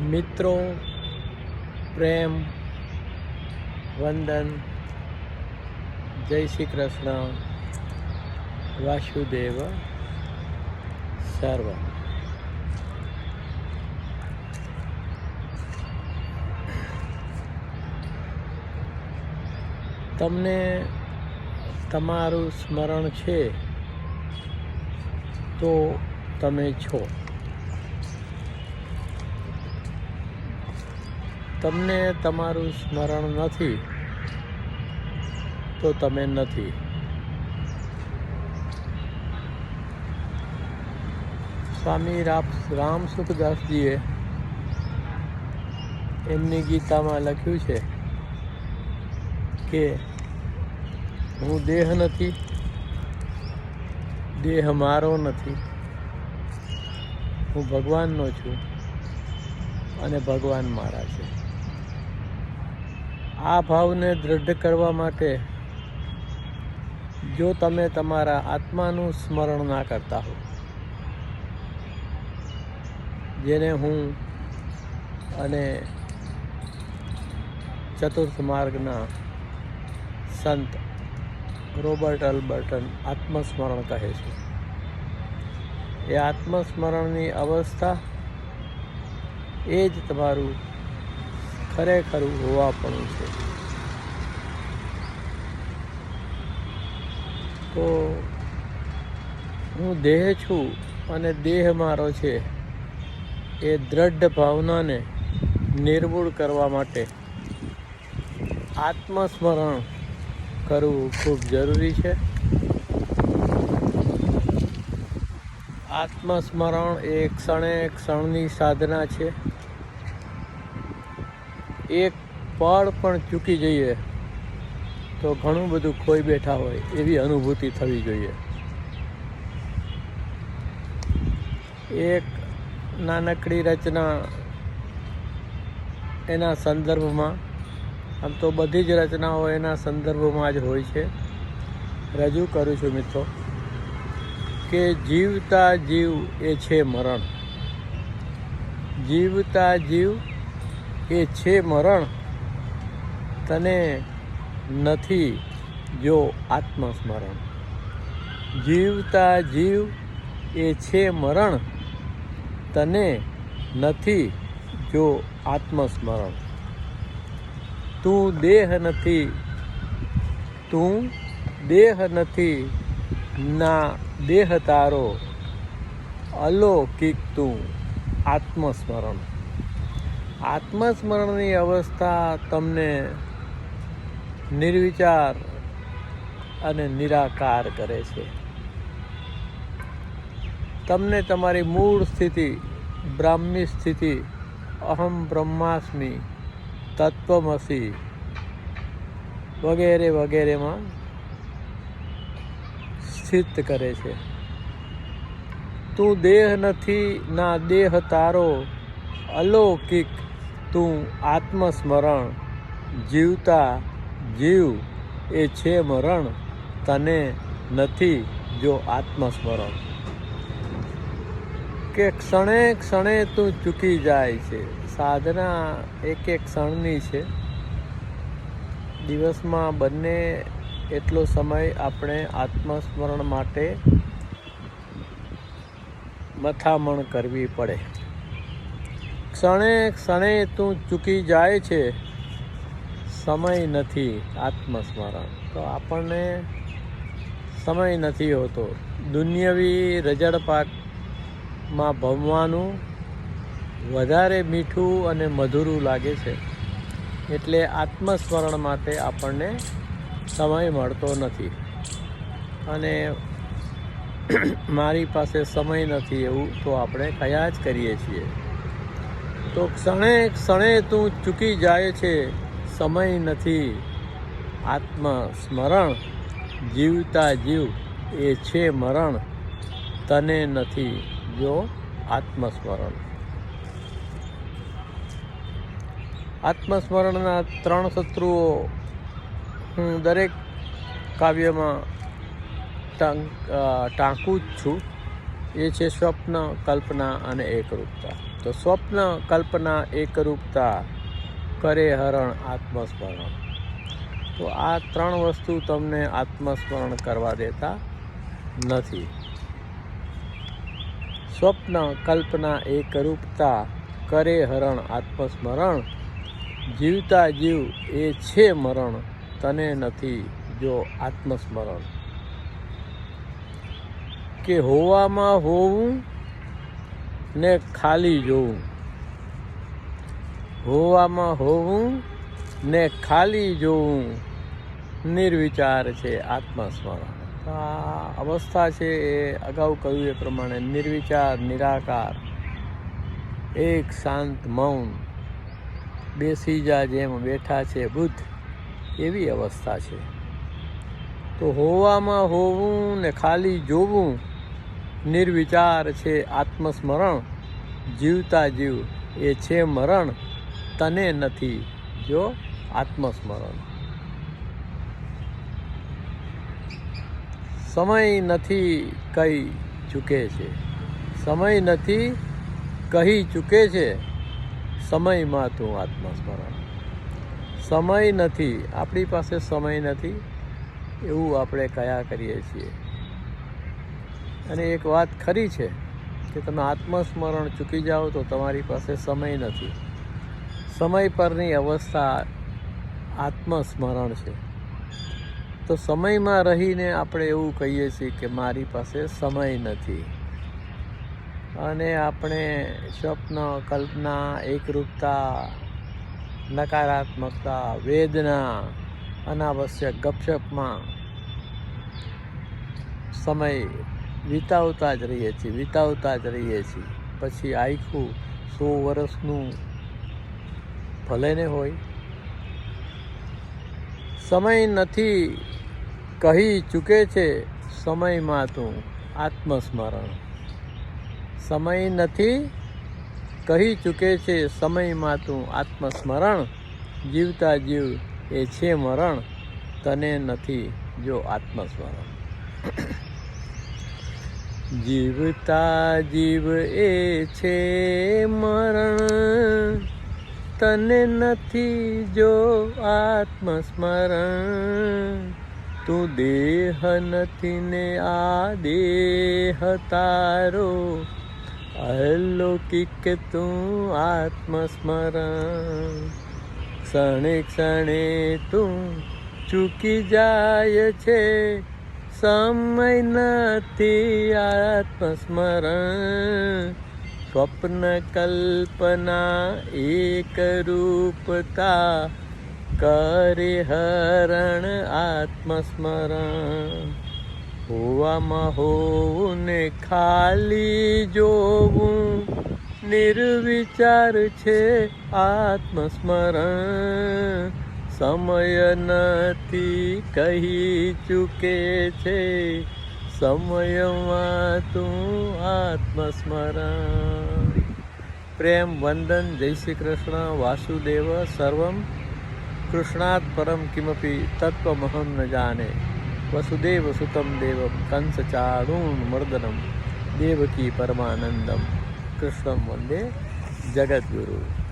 મિત્રો, પ્રેમ, વંદન, જય શ્રી કૃષ્ણ, વાસુદેવ, સર્વ. તમને તમારું સ્મરણ છે, તો તમે છો. તમને તમારું સ્મરણ નથી, તો તમે નથી. સ્વામી રામ સુખદાસજીએ એમની ગીતામાં લખ્યું છે કે, હું દેહ નથી, દેહ મારો નથી. હું ભગવાનનો છું અને ભગવાન મારા છે. આ ભાવને દૃઢ કરવા માટે જો તમે તમારા આત્માનું સ્મરણ ના કરતા હો, જેને હું અને ચતુર્થ માર્ગના સંત રોબર્ટ અલ્બર્ટન આત્મસ્મરણ કહે છે. એ આત્મસ્મરણની અવસ્થા એ જ તમારું ખરેખર હોવાપણું છે. તો હું દેહ છું અને દેહ મારો છે એ દ્રઢ ભાવનાને નિર્મૂળ કરવા માટે આત્મસ્મરણ કરવું ખૂબ જરૂરી છે. આત્મસ્મરણ એ ક્ષણે ક્ષણની સાધના છે. એક પળ પણ ચૂકી જઈએ તો ઘણું બધું ખોઈ બેઠા હોય એવી અનુભૂતિ થવી જોઈએ. એક નાનકડી રચના એના સંદર્ભમાં, આમ તો બધી જ રચનાઓ એના સંદર્ભમાં જ હોય છે. રજૂ કરું છું મિત્રો, કે જીવતા જીવ એ છે મરણ. જીવતા જીવ એ છે મરણ તને નથી જો આત્મસ્મરણ. જીવતા જીવ એ છે મરણ તને નથી જો આત્મસ્મરણ. તું દેહ નથી, તું દેહ નથી, ના દેહ તારો અલૌકિક તું આત્મસ્મરણ. આત્મસ્મરણની અવસ્થા તમને નિર્વિચાર અને નિરાકાર કરે છે. તમને તમારી મૂળ સ્થિતિ, બ્રાહ્મી સ્થિતિ, અહમ બ્રહ્માસ્મિ, તત્વમસી વગેરે વગેરેમાં સ્થિત કરે છે. તું દેહ નથી, ના દેહ તારો અલૌકિક તું આત્મસ્મરણ, જીવતા જીવ એ છે મરણ, તને નથી જો આત્મસ્મરણ. કે ક્ષણે ક્ષણે તું ચૂકી જાય છે, સાધના એક એક ક્ષણની છે. દિવસમાં બંને એટલો સમય આપણે આત્મસ્મરણ માટે મથામણ કરવી પડે. ક્ષણે ક્ષણે તું ચૂકી જાય છે. સમય નથી આત્મસ્મરણ. તો આપણને સમય નથી હોતો. દુનિયાવી રજડપાકમાં ભમવાનું વધારે મીઠું અને મધુરું લાગે છે. એટલે આત્મસ્મરણ માટે આપણને સમય મળતો નથી. અને મારી પાસે સમય નથી એવું તો આપણે કયા જ કરીએ છીએ. તો ક્ષણે ક્ષણે તું ચૂકી જાય છે. સમય નથી. આત્મસ્મરણ જીવતા જીવ, એ છે મરણ. તને નથી. જો આત્મસ્મરણ. આત્મસ્મરણના ત્રણ શત્રુઓ હું દરેક કાવ્યમાં ટાંક ટાંકું જ છું. એ છે સ્વપ્ન, કલ્પના અને એકરૂપતા. તો સ્વપ્ન, કલ્પના, એકરૂપતા કરે હરણ, આત્મસ્મરણ. તો આ ત્રણ વસ્તુ તમને આત્મસ્મરણ કરવા દેતા નથી. સ્વપ્ન, કલ્પના, એકરૂપતા કરે હરણ, આત્મસ્મરણ. જીવતા જીવ એ છે મરણ. તને નથી જો આત્મસ્મરણ. કે હોવામાં હોવું ને ખાલી જોવું. હોવામાં હોવું ને ખાલી જોવું નિર્વિચાર છે આત્મસ્મરણ. આ અવસ્થા છે એ અગાઉ કહ્યું એ પ્રમાણે નિર્વિચાર, નિરાકાર, એક શાંત મૌન, બેસી જા જેમ બેઠા છે બુદ્ધ એવી અવસ્થા છે. તો હોવામાં હોવું ને ખાલી જોવું નિર્વિચાર છે આત્મસ્મરણ. જીવતા જીવ, એ છે મરણ. તને નથી, જો આત્મસ્મરણ. સમય નથી કહી ચૂકે છે. સમય નથી કહી ચૂકે છે. સમયમાં તું આત્મસ્મરણ. સમય નથી, આપણી પાસે સમય નથી. એવું આપણે કયા કરીએ છીએ? અને એક વાત ખરી છે કે તમે આત્મસ્મરણ ચૂકી જાઓ તો તમારી પાસે સમય નથી. સમય પરની અવસ્થા આત્મસ્મરણ છે. તો સમયમાં રહીને આપણે એવું કહીએ છીએ કે મારી પાસે સમય નથી. અને આપણે સ્વપ્ન, કલ્પના, એકરૂપતા, નકારાત્મકતા, વેદના, અનાવશ્યક ગપશપમાં સમય વિતાવતા જ રહીએ છીએ, વિતાવતા જ રહીએ છીએ. પછી આખું સો વર્ષનું ભલે ને હોય. સમય નથી, કહી ચૂકે છે સમયમાં તું આત્મસ્મરણ. સમય નથી, કહી ચૂકે છે સમયમાં તું આત્મસ્મરણ. જીવતા જીવ એ છે મરણ, તને નથી જો આત્મસ્મરણ. જીવતા જીવ એ છે મરણ. તને નથી જો આત્મસ્મરણ. તું દેહ નથી ને આ દેહ તારો. અલૌકિક તું આત્મસ્મરણ. ક્ષણે ક્ષણે તું ચૂકી જાય છે. સમય નથી આત્મસ્મરણ. સ્વપ્ન કલ્પના એક રૂપતા કરે હરણ આત્મસ્મરણ. હોવામાં હોવું ને ખાલી જોવું નિર્વિચાર છે આત્મસ્મરણ. સમય નથી કહી ચૂકે છે. સમયમાં તું આત્મસ્મરણ. પ્રેમ, વંદન, જય શ્રી કૃષ્ણ, વાસુદેવ, સર્વમ. કૃષ્ણાત પરમ કિમપી તત્વમહમ ન જાને. વસુદેવ સુતમ દેવમ, કંસ ચારૂણ મર્દનમ, દેવકી પરમાનંદમ. કૃષ્ણ વંદે જગદ્ગુરુ.